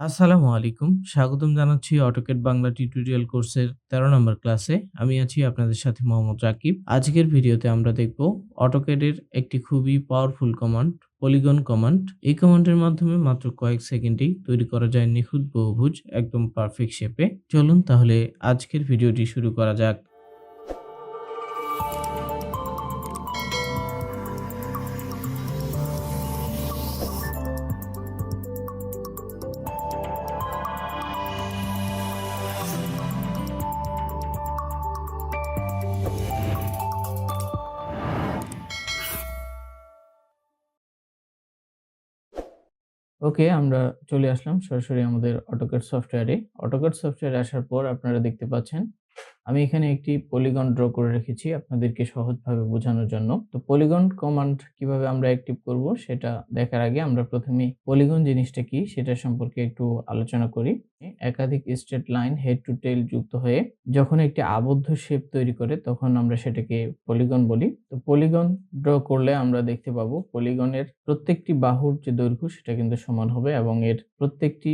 আসসালামু আলাইকুম। স্বাগতম জানাচ্ছি অটোক্যাড বাংলা টিউটোরিয়াল কোর্সের ১৩ নম্বর ক্লাসে। আমি আছি আপনাদের সাথে মোহাম্মদ রাকিব। আজকের ভিডিওতে আমরা দেখব অটোক্যাডের একটি খুবই পাওয়ারফুল কমান্ড পলিগন কমান্ড। এই কমান্ডের মাধ্যমে মাত্র কয়েক সেকেন্ডেই তৈরি করা যায় নিখুঁত বহুভুজ, একদম পারফেক্ট শেপে। চলুন তাহলে আজকের ভিডিওটি শুরু করা যাক। ওকে, আমরা চলে আসলাম সরাসরি আমাদের অটোকেট সফটওয়্যারে। অটোকেট সফটওয়্যারে আসার পর আপনারা দেখতে পাচ্ছেন আমি এখানে একটি পলিগন ড্র করে রেখেছি আপনাদেরকে সহজভাবে বোঝানোর জন্য। তো পলিগন কমান্ড কীভাবে আমরা অ্যাক্টিভ করব সেটা দেখার আগে আমরা প্রথমে পলিগন জিনিসটা কি সেটা সম্পর্কে একটু আলোচনা করি। একাধিক straight line head to tail যুক্ত হয়ে যখন একটি আবদ্ধ শেপ তৈরি করে তখন আমরা সেটাকে পলিগন বলি। তো পলিগন ড্র করলে আমরা দেখতে পাবো পলিগনের প্রত্যেকটি বাহুর যে দৈর্ঘ্য সেটা কিন্তু সমান হবে এবং এর প্রত্যেকটি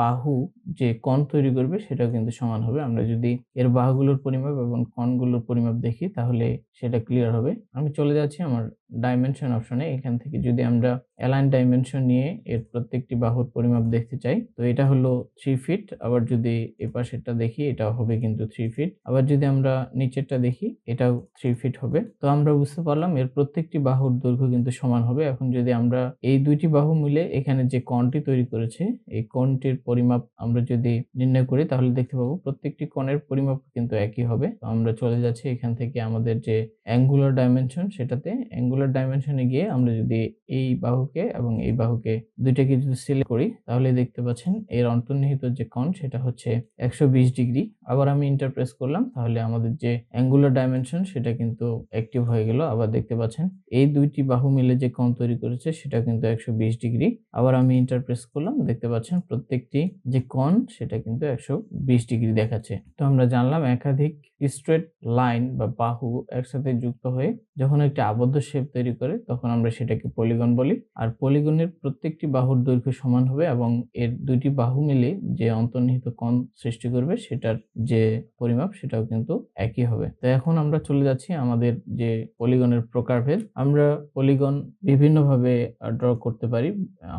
বাহু যে কোণ তৈরি করবে সেটাও কিন্তু সমান হবে। আমরা যদি এর বাহুগুলোর পরিমাপ এবং কোণগুলোর পরিমাপ দেখি তাহলে সেটা ক্লিয়ার হবে। আমি চলে যাচ্ছি আমার ডাইমেনশন অপশনে। এখান থেকে যদি আমরা অ্যালাইন ডাইমেনশন নিয়ে এর প্রত্যেকটি বাহুর পরিমাপ দেখতে চাই, তো এটা হলো থ্রি ফিট। আবার যদি এপাশেরটা দেখি এটা হবে কিন্তু থ্রি ফিট। আবার যদি আমরা নিচেরটা দেখি, এটাও থ্রি ফিট হবে। তো আমরা বুঝতে পারলাম এর প্রত্যেকটি বাহুর দৈর্ঘ্য কিন্তু সমান হবে। এখন যদি আমরা এই দুইটি বাহু মিলে এখানে যে কোণটি তৈরি করেছে, এই কোণটির পরিমাপ আমরা যদি নির্ণয় করি, তাহলে দেখতে পাবো প্রত্যেকটি কোণের পরিমাপ কিন্তু একই হবে। তো আমরা চলে যাচ্ছি এখান থেকে আমাদের যে অ্যাঙ্গুলার ডাইমেনশন সেটাতে অ্যাঙ্গুলার ডাইমেনশনে গিয়ে আমরা যদি এই বাহুকে এবং এই বাহুকে দুইটাকে যদি সিলেক্ট করি, তাহলে দেখতে পাচ্ছেন এর অন্তর্নিহিত যে কোণ, সেটা হচ্ছে একশো বিশ ডিগ্রি। আবার আমি এন্টার প্রেস করলাম, তাহলে আমাদের যে অ্যাঙ্গুলার ডাইমেনশন সেটা কিন্তু অ্যাক্টিভ হয়ে গেল। আবার দেখতে পাচ্ছেন, এই দুইটি বাহু মিলে যে কোণ তৈরি করেছে সেটা কিন্তু ১২০ ডিগ্রি। আবার আমি এন্টার প্রেস করলাম, দেখতে পাচ্ছেন প্রত্যেকটি যে কোণ সেটা কিন্তু ১২০ ডিগ্রি দেখাচ্ছে। তো আমরা জানলাম একাধিক স্ট্রেট লাইন বা বাহু একসাথে যুক্ত হয়ে যখন একটি আবদ্ধ শেপ তৈরি করে, তখন আমরা সেটাকে পলিগন বলি। আর পলিগনের প্রত্যেকটি বাহুর দৈর্ঘ্য সমান হবে এবং এর দুইটি বাহু মিলে যে অন্তর্নিহিত কোণ সৃষ্টি করবে, সেটার যে পরিমাপ সেটাও কিন্তু একই হবে। তো এখন আমরা চলে যাচ্ছি আমাদের যে পলিগনের প্রকারভেদ। আমরা পলিগন বিভিন্নভাবে ড্র করতে পারি।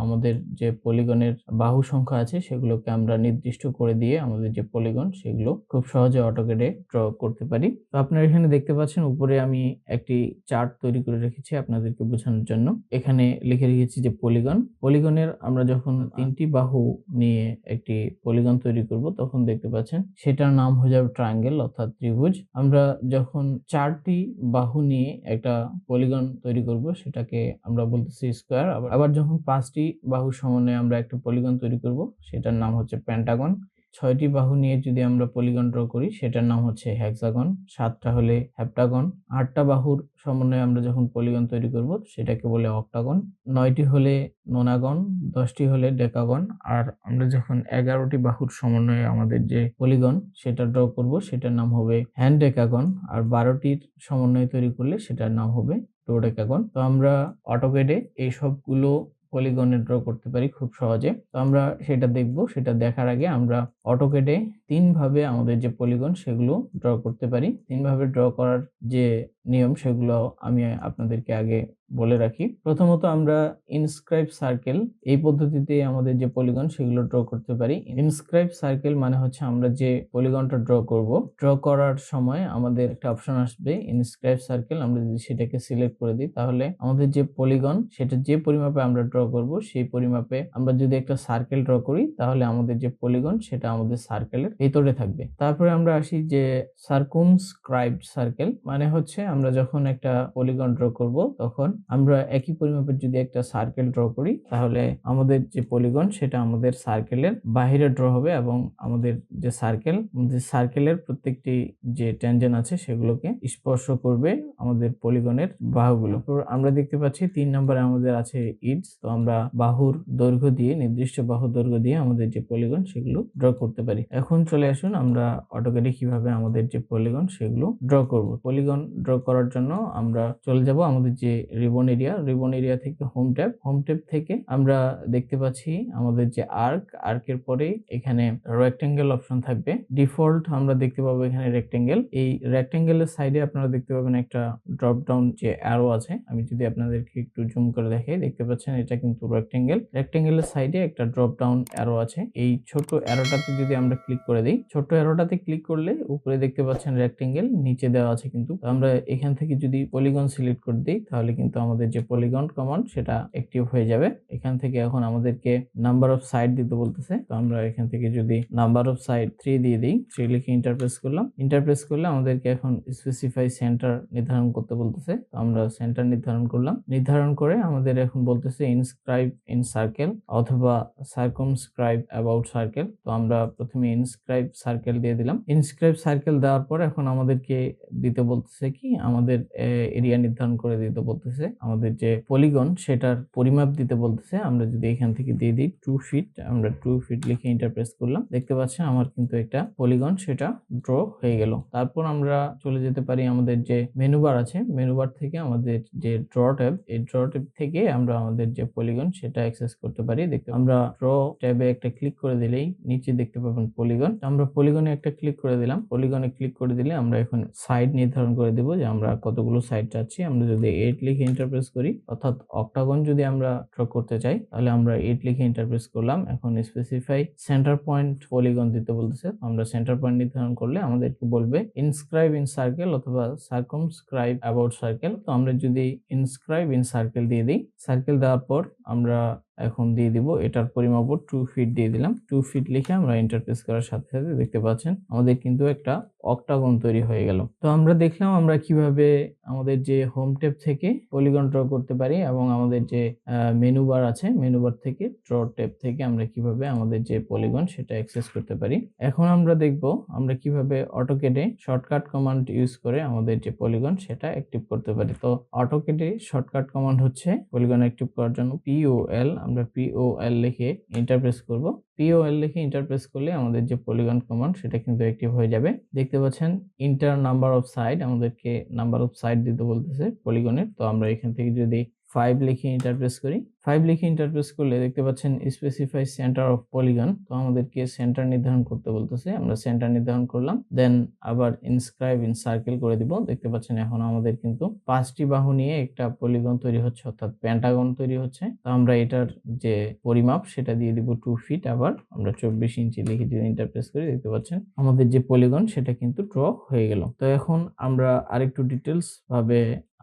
আমাদের যে পলিগনের বাহু সংখ্যা আছে সেগুলোকে আমরা নির্দিষ্ট করে দিয়ে আমাদের যে পলিগন সেগুলো খুব সহজে অটোক্যাডে ড্র করতে পারি। তো আপনারা এখানে দেখতে পাচ্ছেন উপরে আমি একটি চার্ট তৈরি করে রেখেছি আপনাদেরকে বোঝানোর জন্য। এখানে লিখে রেখেছি যে পলিগন। পলিগনের আমরা যখন তিনটি বাহু নিয়ে একটি পলিগন তৈরি করব তখন দেখতে পাচ্ছেন সেটার নাম হয়ে যাবে ট্রায়াঙ্গেল অর্থাৎ ত্রিভুজ। আমরা যখন চারটি বাহু নিয়ে একটা পলিগন তৈরি করব, সেটাকে আমরা বলতেছি স্কোয়ার। আবার আবার যখন ৫ টি বাহুর সমন্বয়ে আমরা একটা পলিগন তৈরি করব, সেটার নাম হচ্ছে পেন্টাগন। ৬ টি বাহু নিয়ে যদি আমরা পলিগন ড্র করি সেটার নাম হচ্ছে হ্যাক্সাগন সাতটা হলে হ্যাপটাগন আটটা বাহুর সমন্বয়ে আমরা যখন পলিগন তৈরি করব সেটাকে বলে অক্টাগন। নয়টি হলে নোনাগন, দশটি হলে ডেকাগন। আর আমরা যখন এগারোটি বাহুর সমন্বয়ে আমাদের যে পলিগন সেটা ড্র করব সেটার নাম হবে হ্যান্ড ডেকাগন আর বারোটির সমন্বয়ে তৈরি করলে সেটার নাম হবে ডোডেকাগন। তো আমরা অটোকেডে এই সবগুলো পলিগনে ড্র করতে পারি খুব সহজে। তো আমরা সেটা দেখব। সেটা দেখার আগে আমরা অটোক্যাডে ৩ ভাবে আমাদের যে পলিগন সেগুলো ড্র করতে পারি। ৩ ভাবে ড্র করার যে নিয়ম সেগুলো আমি আপনাদেরকে আগে বলে রাখি। প্রথমত আমরা ইনস্ক্রাইব সার্কেল এই পদ্ধতিতে আমাদের যে পলিগন সেগুলো ড্র করতে পারি। ইনস্ক্রাইব সার্কেল মানে হচ্ছে আমরা যে পলিগনটা ড্র করব, ড্র করার সময় আমাদের একটা অপশন আসবে ইনস্ক্রাইব সার্কেল। আমরা যদি সেটাকে সিলেক্ট করে দিই তাহলে আমাদের যে পলিগন সেটা যে পরিমাপে আমরা ড্র করব সেই পরিমাপে আমরা যদি একটা সার্কেল ড্র করি তাহলে আমাদের যে পলিগন সেটা আমাদের সার্কেলের ভেতরে থাকবে। তারপরে আমরা আসি যে সার্কুমস্ক্রাইবড সার্কেল মানে হচ্ছে আমরা যখন একটা পলিগন ড্র করব, তখন আমরা একই পরিমাপের যদি একটা সার্কেল ড্র করি, তাহলে আমাদের যে পলিগন সেটা আমাদের সার্কেলের বাহিরে ড্র হবে এবং আমাদের যে সার্কেল আমাদের সার্কেলের প্রত্যেকটি যে ট্যানজেন্ট আছে সেগুলোকে স্পর্শ করবে আমাদের পলিগনের বাহুগুলো। আমরা দেখতে পাচ্ছি তিন নম্বরে আমাদের আছে ইডস। তো আমরা বাহুর দৈর্ঘ্য দিয়ে, নির্দিষ্ট বাহুর দৈর্ঘ্য দিয়ে আমাদের যে পলিগন সেগুলো ড্র করতে পারি। এখন চলে আসুন আমরা অটোক্যাডে কীভাবে আমাদের যে পলিগন সেগুলো ড্র করব। পলিগন ড্র করার জন্য আমরা চলে যাব আমাদের যে রিবন এরিয়া রিবন এরিয়া থেকে হোম ট্যাব হোম ট্যাব থেকে আমরা দেখতে পাচ্ছি আমাদের যে আর্ক আর্কের পরে এখানে রেক্টেঙ্গেল অপশন থাকবে। ডিফল্ট আমরা দেখতে পাবো এখানে রেক্টেঙ্গেল এই রেক্টেঙ্গেলের সাইডে আপনারা দেখতে পাবেন একটা ড্রপ ডাউন যে অ্যারো আছে। আমি যদি আপনাদেরকে একটু জুম করে দেখাই, দেখতে পাচ্ছেন এটা কিন্তু রেক্টেঙ্গেল রেক্টেঙ্গেলের সাইডে একটা ড্রপ ডাউন অ্যারো আছে। এই ছোট অ্যারোটাতে যদি আমরা ক্লিক করে দিই ছোট অ্যারোটাতে ক্লিক করলে উপরে দেখতে পাচ্ছেন রেক্টেঙ্গেল নিচে দেওয়া আছে কিন্তু। আমরা এখান থেকে যদি পলিগন সিলেক্ট করে দিই, তাহলে কিন্তু আমাদের যে পলিগন কমান্ড সেটা অ্যাক্টিভ হয়ে যাবে। এখান থেকে এখন আমাদেরকে নাম্বার অফ সাইড দিতে বলতেছে। তো আমরা এখান থেকে যদি নাম্বার অফ সাইড থ্রি দিয়ে দিই থ্রি লিখে ইন্টারপ্রেস করলাম। ইন্টারপ্রেস করলে আমাদেরকে এখন স্পেসিফাই সেন্টার নির্ধারণ করতে বলতেছে। তো আমরা সেন্টার নির্ধারণ করলাম। নির্ধারণ করে আমাদের এখন বলতেছে ইনস্ক্রাইব ইন সার্কেল অথবা সার্কমস্ক্রাইব অ্যাবাউট সার্কেল তো আমরা প্রথমে ইনস্ক্রাইব সার্কেল দিয়ে দিলাম। ইনস্ক্রাইব সার্কেল দেওয়ার পর এখন আমাদেরকে দিতে বলতেছে কি, আমাদের এরিয়া নির্ধারণ করে দিতে বলতেছে। আমাদের যে পলিগন সেটার পরিমাপ দিতে বলতেছে। আমরা যদি এখান থেকে দিয়ে দিই টু ফিট আমরা টু ফিট লিখে ইন্টারপ্রেস করলাম। দেখতে পাচ্ছেন আমার কিন্তু একটা পলিগন সেটা ড্র হয়ে গেল। তারপর আমরা চলে যেতে পারি আমাদের যে মেনু বার আছে। মেনু বার থেকে আমাদের যে ড্র ট্যাব এই ড্র ট্যাব থেকে আমরা আমাদের যে পলিগন সেটা অ্যাক্সেস করতে পারি। দেখতে, আমরা ড্র ট্যাবে একটা ক্লিক করে দিলেই নিচে দেখতে পাবেন পলিগন আমরা পলিগনে একটা ক্লিক করে দিলাম। পলিগনে ক্লিক করে দিলে আমরা এখন সাইড নির্ধারণ করে দেব যে আমরা কতগুলো সাইড চাচ্ছি। আমরা যদি এইট লিখে ইন্টারপ্রেস করি, অর্থাৎ অক্টাগন যদি আমরা ড্র করতে চাই, তাহলে আমরা এইট লিখে ইন্টারপ্রেস করলাম। এখন স্পেসিফাই সেন্টার পয়েন্ট পলিগন দিতে বলতেছে। আমরা সেন্টার পয়েন্ট নির্ধারণ করলে আমাদেরকে বলবে ইনস্ক্রাইব ইন সার্কেল অথবা সার্কমস্ক্রাইব অ্যাবাউট সার্কেল তো আমরা যদি ইনস্ক্রাইব ইন সার্কেল দিয়ে দিই সার্কেল দেওয়ার পর আমরা এখন দিয়ে দিব। এটার পরিমাপও টু ফিট দিয়ে দিলাম। টু ফিট লিখে আমরা ইন্টারপ্রেস করার সাথে সাথে দেখতে পাচ্ছেন, আমাদের কিন্তু একটা অক্টাগন তৈরি হয়ে গেল। তো আমরা দেখলাম আমরা কীভাবে আমাদের যে হোম ট্যাব থেকে পলিগন ড্র করতে পারি এবং আমাদের যে মেনু বার আছে মেনু বার থেকে ড্র ট্যাব থেকে আমরা কীভাবে আমাদের যে পলিগন সেটা অ্যাক্সেস করতে পারি। এখন আমরা দেখব আমরা কীভাবে অটোকেডে শর্টকাট কমান্ড ইউজ করে আমাদের যে পলিগন সেটা অ্যাক্টিভ করতে পারি। তো অটোকেডে শর্টকাট কমান্ড হচ্ছে পলিগন অ্যাক্টিভ করার জন্য পিওএল আমরা পিওএল লিখে ইন্টারপ্রেস করব। পিওএল লিখে ইন্টারপ্রেস করলে আমাদের যে পলিগন কমান্ড সেটা কিন্তু অ্যাক্টিভ হয়ে যাবে। দেখতে পাচ্ছেন ইন্টার নাম্বার অফ সাইড আমাদেরকে নাম্বার অফ সাইড দিতে বলতেছে পলিগনের তো আমরা এখান থেকে যদি ফাইভ লিখে ইন্টারপ্রেস করি ফাইভ লিখে ইন্টারপ্রেস করলে দেখতে পাচ্ছেন স্পেসিফাই সেন্টার অফ পলিগন তো আমাদেরকে সেন্টার নির্ধারণ করতে বলতেছে। আমরা সেন্টার নির্ধারণ করলাম দেন আবার ইনস্ক্রাইব ইন সার্কেল করে দিব। দেখতে পাচ্ছেন এখন আমাদের কিন্তু পাঁচটি বাহু নিয়ে একটা পলিগন তৈরি হচ্ছে, অর্থাৎ প্যান্টাগন তৈরি হচ্ছে। তো আমরা এটার যে পরিমাপ, সেটা দিয়ে দিব টু ফিট আবার আমরা চব্বিশ ইঞ্চি লিখে যদি ইন্টারপ্রেস করি, দেখতে পাচ্ছেন আমাদের যে পলিগন সেটা কিন্তু ড্র হয়ে গেল। তো এখন আমরা আরেকটু ডিটেলস ভাবে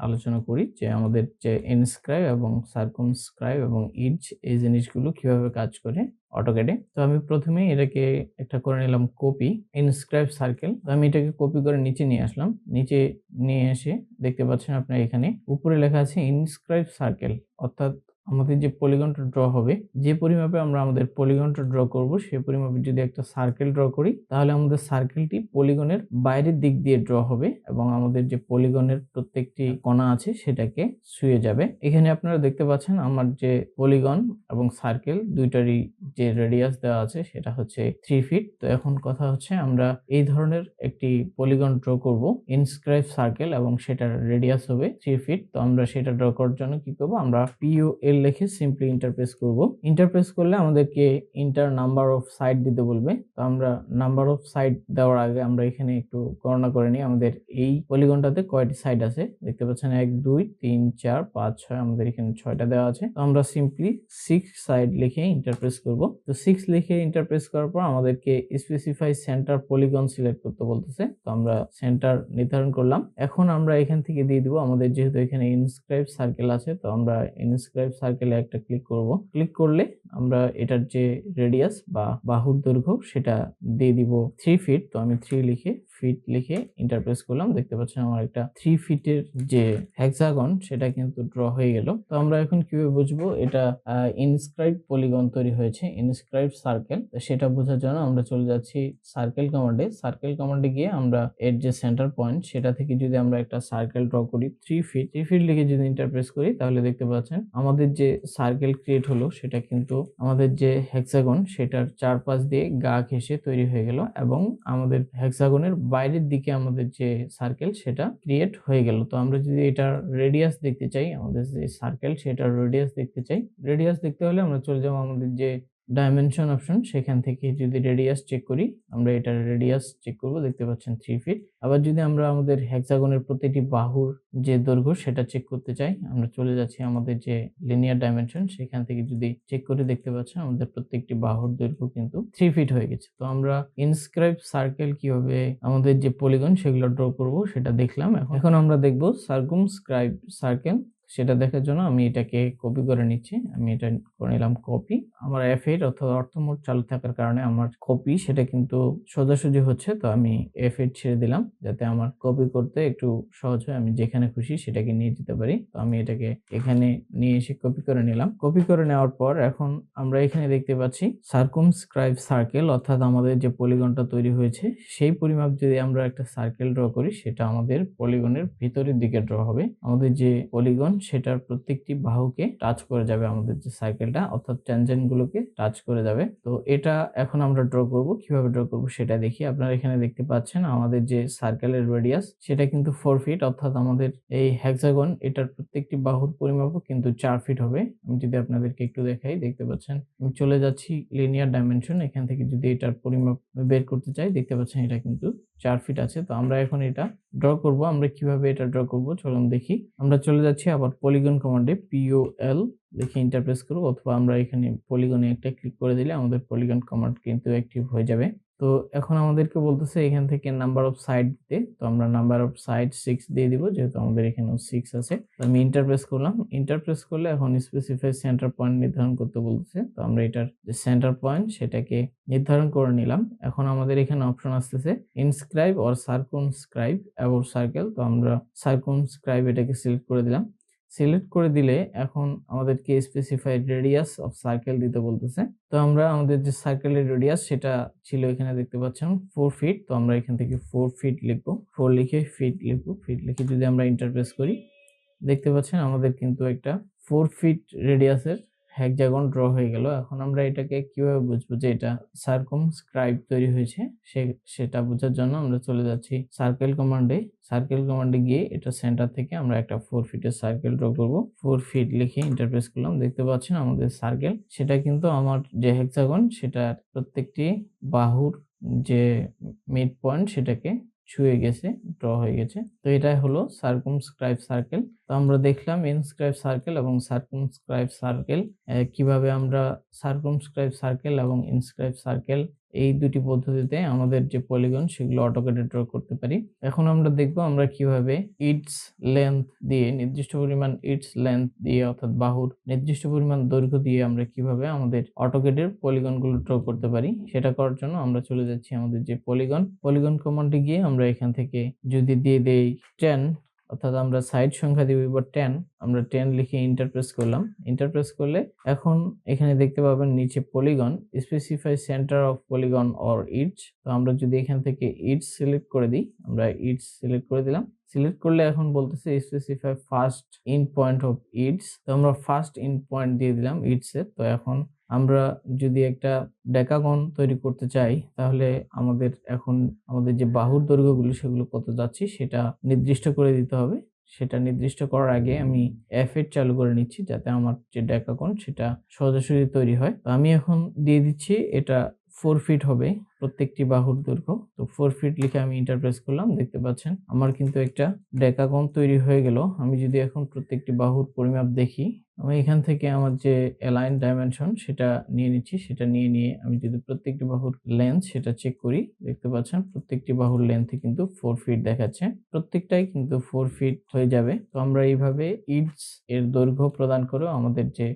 আলোচনা করি যে আমাদের যে ইনস্ক্রাইব এবং সার্কমস্ক্রাইব এবং ইজ এই জিনিসগুলো কীভাবে কাজ করে? অটোকেটে তো আমি প্রথমে এটাকে একটা করে নিলাম কপি ইনস্ক্রাইব সার্কেল তো আমি এটাকে কপি করে নিচে নিয়ে আসলাম। নিচে নিয়ে এসে দেখতে পাচ্ছেন আপনার এখানে উপরে লেখা আছে ইনস্ক্রাইব সার্কেল অর্থাৎ আমাদের যে পলিগনটা ড্র হবে, যে পরিমাপে আমরা আমাদের পলিগনটা ড্র করব, সে পরিমাপে যদি একটা সার্কেল ড্র করি, তাহলে আমাদের সার্কেলটি পলিগনের বাইরের দিক দিয়ে ড্র হবে এবং আমাদের যে পলিগনের প্রত্যেকটি কণা আছে সেটাকে শুয়ে যাবে। এখানে আপনারা দেখতে পাচ্ছেন আমার যে পলিগন এবং সার্কেল দুইটারই যে রেডিয়াস দেওয়া আছে সেটা হচ্ছে থ্রি ফিট তো এখন কথা হচ্ছে আমরা এই ধরনের একটি পলিগন ড্র করব ইনস্ক্রাইব সার্কেল এবং সেটার রেডিয়াস হবে থ্রি ফিট তো আমরা সেটা ড্র করার জন্য কি করব, আমরা পিও এল লিখে সিম্পলি ইন্টারপ্রেস করব। ইন্টারপ্রেস করলে আমাদেরকে ইন্টার নাম্বার অফ সাইড দিতে বলবে। তো আমরা নাম্বার অফ সাইড দেওয়ার আগে আমরা এখানে একটু গণনা করে নিই। আমাদের এই পলিগনটাতে কয়টি সাইড আছে? দেখতে পাচ্ছেন এক, দুই, তিন, চার, পাঁচ, ছয়, আমাদের এখানে ছয়টা দেওয়া আছে। তো আমরা সিম্পলি সিক্স সাইড লিখে ইন্টারপ্রেস করব। তো সিক্স লিখে ইন্টারপ্রেস করার পর আমাদেরকে স্পেসিফাই সেন্টার পলিগন সিলেক্ট করতে বলতেছে। তো আমরা সেন্টার নির্ধারণ করলাম। এখন আমরা এখান থেকে দিয়ে দিব। আমাদের যেহেতু এখানে ইনস্ক্রাইব সার্কেল আছে, তো আমরা ইনস্ক্রাইব সার্কেলে একটা ক্লিক করব। ক্লিক করলে আমরা এটার যে রেডিয়াস বা বাহুর দৈর্ঘ্য, সেটা দিয়ে দিব থ্রি ফিট তো আমি থ্রি লিখে ফিট লিখে ইন্টারপ্রেস করলাম। দেখতে পাচ্ছেন আমার একটা থ্রি ফিটের যে হ্যাক্সাগন সেটা কিন্তু ড্র হয়ে গেল। তো আমরা এখন কীভাবে বুঝব? এটা ইনস্ক্রাইব পলিগন তৈরি হয়েছে ইনস্ক্রাইব সার্কেল সেটা বোঝার জন্য আমরা চলে যাচ্ছি সার্কেল কমান্ডে সার্কেল কমান্ডে গিয়ে আমরা এর যে সেন্টার পয়েন্ট সেটা থেকে যদি আমরা একটা সার্কেল ড্র করি থ্রি ফিট থ্রি ফিট লিখে যদি ইন্টারপ্রেস করি, তাহলে দেখতে পাচ্ছেন আমাদের যে সার্কেল ক্রিয়েট হলো, সেটা কিন্তু আমাদের যে হেক্সাগন সেটার চারপাশ দিয়ে গা ঘেঁষে তৈরি হয়ে গেল এবং আমাদের হেক্সাগনের বাইরের দিকে আমাদের যে সার্কেল সেটা ক্রিয়েট হয়ে গেল। তো আমরা যদি এটার রেডিয়াস দেখতে চাই, আমাদের যে সার্কেল সেটার রেডিয়াস দেখতে চাই রেডিয়াস দেখতে হলে আমরা চলে যাব আমাদের যে ডাইমেনশন অপশন সেখান থেকে যদি রেডিয়াস চেক করি, আমরা এটার রেডিয়াস চেক করব, দেখতে পাচ্ছেন থ্রি ফিট আবার যদি আমরা আমাদের হেক্সাগনের প্রতিটি বাহুর যে দৈর্ঘ্য, সেটা চেক করতে চাই, আমরা চলে যাচ্ছি আমাদের যে লিনিয়ার ডাইমেনশন সেখান থেকে যদি চেক করে দেখতে পাচ্ছেন, আমাদের প্রত্যেকটি বাহুর দৈর্ঘ্য কিন্তু থ্রি ফিট হয়ে গেছে। তো আমরা ইনস্ক্রাইব সার্কেল কীভাবে আমাদের যে পলিগন সেগুলো ড্র করব, সেটা দেখলাম। এখন এখন আমরা দেখব সার্কুমস্ক্রাইব সার্কেল সেটা দেখার জন্য আমি এটাকে কপি করে নিচ্ছি। আমি এটা করে নিলাম কপি আমার এফ এইট অর্থাৎ অর্থমোড চালু থাকার কারণে আমার কপি সেটা কিন্তু সোজাসুজি হচ্ছে, তো আমি এফ এইট ছেড়ে দিলাম যাতে আমার কপি করতে একটু সহজ হয়। আমি যেখানে খুশি সেটাকে নিয়ে যেতে পারি। তো আমি এটাকে এখানে নিয়ে এসে কপি করে নিলাম। কপি করে নেওয়ার পর এখন আমরা এখানে দেখতে পাচ্ছি সার্কুমস্ক্রাইব সার্কেল অর্থাৎ আমাদের যে পলিগনটা তৈরি হয়েছে, সেই পরিমাপ যদি আমরা একটা সার্কেল ড্র করি, সেটা আমাদের পলিগনের ভিতরের দিকে ড্র হবে। আমাদের যে পলিগন সেটার প্রত্যেকটি বাহুকে টাচ করে যাবে আমাদের যে সাইকেলটা অর্থাৎ ট্যানজেন্ট গুলোকে টাচ করে যাবে। তো এটা এখন আমরা ড্র করব। কীভাবে ড্র করব সেটা দেখি। আপনারা এখানে দেখতে পাচ্ছেন আমাদের যে সার্কেলের রেডিয়াস সেটা কিন্তু ফোর ফিট অর্থাৎ আমাদের এই হ্যাক্সাগন এটার প্রত্যেকটি বাহুর পরিমাপও কিন্তু চার ফিট হবে। আমি যদি আপনাদেরকে একটু দেখাই, দেখতে পাচ্ছেন, আমি চলে যাচ্ছি লিনিয়ার ডাইমেনশন এখান থেকে যদি এটার পরিমাপ বের করতে চাই, দেখতে পাচ্ছেন এটা কিন্তু চার ফিট আছে। তো আমরা এখন এটা ড্র করব। আমরা কীভাবে এটা ড্র করব? চলুন দেখি। আমরা চলে যাচ্ছি আবার পলিগন কমান্ডে পিওএল লিখে ইন্টারপ্রেস করব। অথবা আমরা এখানে পলিগনে একটা ক্লিক করে দিলে আমাদের পলিগন কমান্ড কিন্তু অ্যাক্টিভ হয়ে যাবে। তো এখন আমাদেরকে বলতেছে এখান থেকে নাম্বার অফ সাইড দিতে তো আমরা নাম্বার অফ সাইড সিক্স দিয়ে দিব, যেহেতু আমাদের এখানেও সিক্স আছে। তো আমি ইন্টারপ্রেস করলাম। ইন্টারপ্রেস করলে এখন স্পেসিফাই সেন্টার পয়েন্ট নির্ধারণ করতে বলতেছে। তো আমরা এটার যে সেন্টার পয়েন্ট সেটাকে নির্ধারণ করে নিলাম। এখন আমাদের এখানে অপশন আসতেছে inscribe or circumscribe about circle তো আমরা সার্কুমস্ক্রাইব এটাকে সিলেক্ট করে দিলাম। সিলেক্ট করে দিলে এখন আমাদেরকে স্পেসিফাইড রেডিয়াস অফ সার্কেল দিতে বলতেছে। তো আমরা আমাদের যে সার্কেলের রেডিয়াস সেটা ছিল এখানে দেখতে পাচ্ছেন ফোর ফিট তো আমরা এখান থেকে ফোর ফিট লিখব। ফোর লিখে ফিট লিখব। ফিট লিখে যদি আমরা ইন্টারপ্রেস করি, দেখতে পাচ্ছেন আমাদের কিন্তু একটা ফোর ফিট রেডিয়াসের হ্যাকজাগন ড্র হয়ে গেল। এখন আমরা এটাকে কীভাবে বুঝব যে এটা সার্কম স্ক্রাইব তৈরি হয়েছে? সে, সেটা বোঝার জন্য আমরা চলে যাচ্ছি সার্কেল কমান্ডে সার্কেল কমান্ডে গিয়ে এটা সেন্টার থেকে আমরা একটা ফোর ফিটের সার্কেল ড্র করব। ফোর ফিট লিখে ইন্টারপ্রেস করলাম। দেখতে পাচ্ছেন আমাদের সার্কেল সেটা কিন্তু আমার যে হেক্সাগন সেটার প্রত্যেকটি বাহুর যে মিড পয়েন্ট সেটাকে ছুঁয়ে গেছে ড্র হয়ে গেছে। তো এটা হলো সার্কুমস্ক্রাইব সার্কেল তো আমরা দেখলাম ইনস্ক্রাইব সার্কেল এবং সার্কুমস্ক্রাইব সার্কেল কীভাবে আমরা সার্কুমস্ক্রাইব সার্কেল এবং ইনস্ক্রাইব সার্কেল এই দুটি পদ্ধতিতে আমাদের যে পলিগন সেগুলো অটোকেটে ড্র করতে পারি। এখন আমরা দেখব আমরা কীভাবে ইটস লেন্থ দিয়ে, নির্দিষ্ট পরিমাণ ইটস লেন্থ দিয়ে অর্থাৎ বাহুর নির্দিষ্ট পরিমাণ দৈর্ঘ্য দিয়ে আমরা কীভাবে আমাদের অটোকেটের পলিগনগুলো ড্র করতে পারি, সেটা করার জন্য আমরা চলে যাচ্ছি আমাদের যে পলিগন পলিগন কমান্ডে গিয়ে আমরা এখান থেকে যদি দিয়ে দেই টেন অর্থাৎ আমরা সাইড সংখ্যা দিব এবার টেন আমরা টেন লিখে ইন্টারপ্রেস করলাম। ইন্টারপ্রেস করলে এখন এখানে দেখতে পাবেন নিচে polygon specify centre of polygon or its তো আমরা যদি এখান থেকে ইটস সিলেক্ট করে দিই, আমরা ইটস সিলেক্ট করে দিলাম। সিলেক্ট করলে এখন বলতেছে specify first in point of its তো আমরা ফার্স্ট ইন পয়েন্ট দিয়ে দিলাম ইটসের তো এখন আমরা যদি একটা ডেকাগন তৈরি করতে চাই, তাহলে আমাদের এখন আমাদের যে বাহুর দৈর্ঘ্যগুলো সেগুলো কত যাচ্ছি সেটা নির্দিষ্ট করে দিতে হবে। সেটা নির্দিষ্ট করার আগে আমি এফ এর চালু করে নিচ্ছি যাতে আমার যে ডেকাগন সেটা সরাসরি তৈরি হয়। তো আমি এখন দিয়ে দিচ্ছি, এটা ফোর ফিট হবে প্রত্যেকটি বাহুর দৈর্ঘ্য। তো ফোর ফিট লিখে আমি ইন্টারপ্রেস করলাম, দেখতে পাচ্ছেন। আমার কিন্তু একটা ডেকাগন তৈরি হয়ে গেল। আমি যদি এখন প্রত্যেকটি বাহুর পরিমাপ দেখি আমি এখান থেকে আমার যে অ্যালাইন ডাইমেনশন সেটা নিয়ে নিচ্ছি। সেটা নিয়ে নিয়ে আমি যদি প্রত্যেকটি বাহুর লেন্থ সেটা চেক করি, দেখতে পাচ্ছেন প্রত্যেকটি বাহুর লেন্থে কিন্তু ফোর ফিট দেখাচ্ছে। প্রত্যেকটাই কিন্তু ফোর ফিট হয়ে যাবে। তো আমরা এইভাবে ইডস এর দৈর্ঘ্য প্রদান করেও আমাদের যে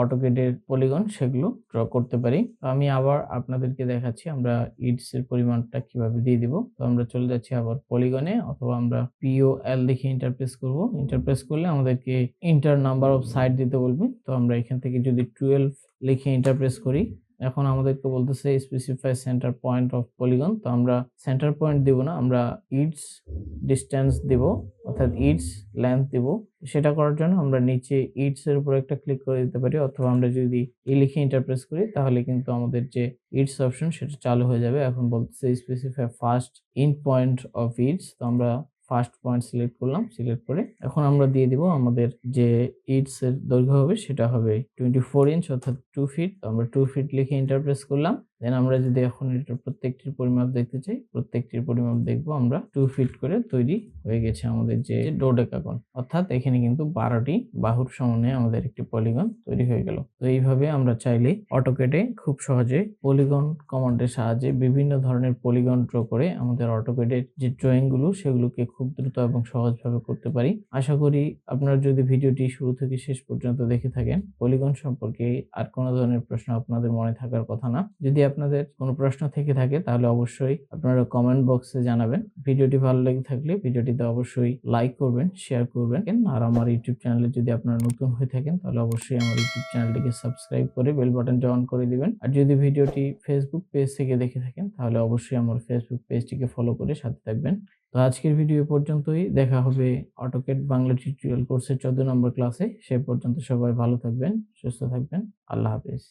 অটোকেডের পলিগন সেগুলো ড্র করতে পারি। তো আমি আবার আপনাদেরকে দেখাচ্ছি আমরা ইডস এর পরিমাণটা কীভাবে দিয়ে দিব। তো আমরা চলে যাচ্ছি আবার পলিগনে অথবা আমরা পিও এল দেখে ইন্টারপ্রেস করব। ইন্টারপ্রেস করলে আমাদেরকে ইন্টার নাম্বার অফ সাইড দিতে বলবে। তো আমরা এখান থেকে যদি টুয়েলভ লিখে ইন্টারপ্রেস করি, এখন আমাদেরকে বলতেছে specify centre point of polygon তো আমরা সেন্টার পয়েন্ট দিব না, আমরা ইটস ডিস্টেন্স দিব, অর্থাৎ ইটস লেন্থ দিব। সেটা করার জন্য আমরা নিচে ইটস এর উপর একটা ক্লিক করে দিতে পারি, অথবা আমরা যদি ই লিখে ইন্টারপ্রেস করি, তাহলে কিন্তু আমাদের যে ইটস অপশন সেটা চালু হয়ে যাবে। এখন বলতেছে specify first in point of its তো আমরা ফার্স্ট পয়েন্ট সিলেক্ট করলাম সিলেক্ট করে এখন আমরা দিয়ে দিব আমাদের যে ইটস এর দৈর্ঘ্য হবে সেটা হবে টোয়েন্টি ফোর ইঞ্চ অর্থাৎ টু ফিট আমরা টু ফিট লিখে ইন্টারপ্রেস করলাম। দেন আমরা যদি এখন এটা প্রত্যেকটির পরিমাপ দেখতে চাই, প্রত্যেকটির পরিমাপ দেখব আমরা টু ফিট করে তৈরি হয়ে গেছে আমাদের যে ডোডেকাগন। অর্থাৎ এখানে কিন্তু বারোটি বাহুর সমানে আমাদের একটি পলিগন তৈরি হয়ে গেল। তো এইভাবে আমরা চাইলে অটোকেটে খুব সহজে পলিগন কমান্ডের সাহায্যে বিভিন্ন ধরনের পলিগন ড্র করে আমাদের অটোকেটের যে ড্রয়িংগুলো, সেগুলোকে খুব দ্রুত এবং সহজভাবে করতে পারি। আশা করি আপনারা যদি ভিডিওটি শুরু থেকে শেষ পর্যন্ত দেখে থাকেন পলিগন সম্পর্কে আর কোনো ধরনের প্রশ্ন আপনাদের মনে থাকার কথা না। যদি আপনাদের কোনো প্রশ্ন থেকে থাকে, তাহলে অবশ্যই আপনারা কমেন্ট বক্সে জানাবেন। ভিডিওটি ভালো লেগে থাকলে ভিডিওটিতে অবশ্যই লাইক করবেন শেয়ার করবেন। আর আমার ইউটিউব চ্যানেলে যদি আপনারা নতুন হয়ে থাকেন, তাহলে অবশ্যই আমার ইউটিউব চ্যানেলটিকে সাবস্ক্রাইব করে বেল বাটনটা অন করে দিবেন। আর যদি ভিডিওটি ফেসবুক পেজ থেকে দেখে থাকেন, তাহলে অবশ্যই আমার ফেসবুক পেজটিকে ফলো করে সাথে থাকবেন। তো আজকের ভিডিও পর্যন্তই। দেখা হবে অটোকেট বাংলা টিউটোরিয়াল কোর্সের চোদ্দ নম্বর ক্লাসে সে পর্যন্ত সবাই ভালো থাকবেন, সুস্থ থাকবেন। আল্লাহ হাফিজ।